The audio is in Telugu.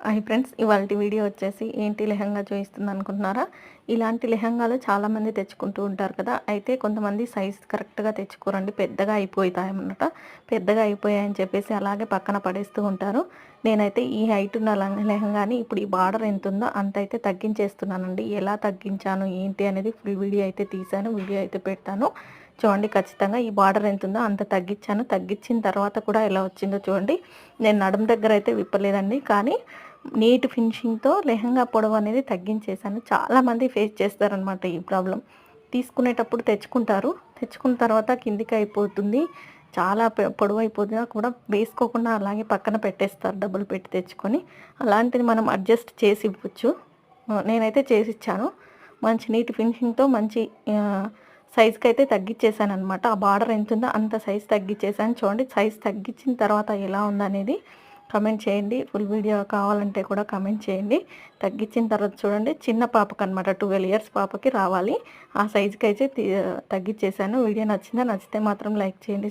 హాయ్ ఫ్రెండ్స్ ఇవాళ వీడియో వచ్చేసి ఏంటి లెహంగా చూపిస్తుంది అనుకుంటున్నారా ఇలాంటి లెహంగాలు చాలామంది తెచ్చుకుంటూ ఉంటారు కదా అయితే కొంతమంది సైజ్ కరెక్ట్గా తెచ్చుకోరండి పెద్దగా అయిపోతాయన్నమాట. పెద్దగా అయిపోయాయని చెప్పేసి అలాగే పక్కన పడేస్తూ ఉంటారు. నేనైతే ఈ హైట్ ఉన్న లెహంగాని ఇప్పుడు ఈ బార్డర్ ఎంత ఉందో అంత అయితే తగ్గించేస్తున్నానండి. ఎలా తగ్గించాను ఏంటి అనేది ఫుల్ వీడియో అయితే తీశాను వీడియో అయితే పెట్టాను చూడండి ఖచ్చితంగా ఈ బార్డర్ ఎంత ఉందో అంత తగ్గించాను. తగ్గించిన తర్వాత కూడా ఎలా వచ్చిందో చూడండి. నేను నడుము దగ్గర అయితే విప్పలేదండి. కానీ నీట్ ఫినిషింగ్తో లెహంగా పొడవు అనేది తగ్గించేశాను. చాలామంది ఫేస్ చేస్తారనమాట ఈ ప్రాబ్లం. తీసుకునేటప్పుడు తెచ్చుకుంటారు. తెచ్చుకున్న తర్వాత కిందికి అయిపోతుంది. చాలా పొడవు అయిపోతుందా కూడా వేసుకోకుండా అలాగే పక్కన పెట్టేస్తారు డబ్బులు పెట్టి తెచ్చుకొని. అలాంటిది మనం అడ్జస్ట్ చేసి ఇవ్వచ్చు. నేనైతే చేసి ఇచ్చాను. మంచి నీట్ ఫినిషింగ్తో మంచి సైజ్కి అయితే తగ్గించేసాను అనమాట ఆ బార్డర్ ఎంత ఉందో అంత సైజ్ తగ్గించేసాను చూడండి సైజ్ తగ్గించిన తర్వాత ఎలా ఉందనేది కమెంట్ చేయండి. ఫుల్ వీడియో కావాలంటే కూడా కమెంట్ చేయండి. తగ్గించిన తర్వాత చూడండి చిన్న పాపకి అనమాట ట్వెల్వ్ ఇయర్స్ పాపకి రావాలి. ఆ సైజుకి అయితే తగ్గించేసాను వీడియో నచ్చిందా? నచ్చితే మాత్రం లైక్ చేయండి.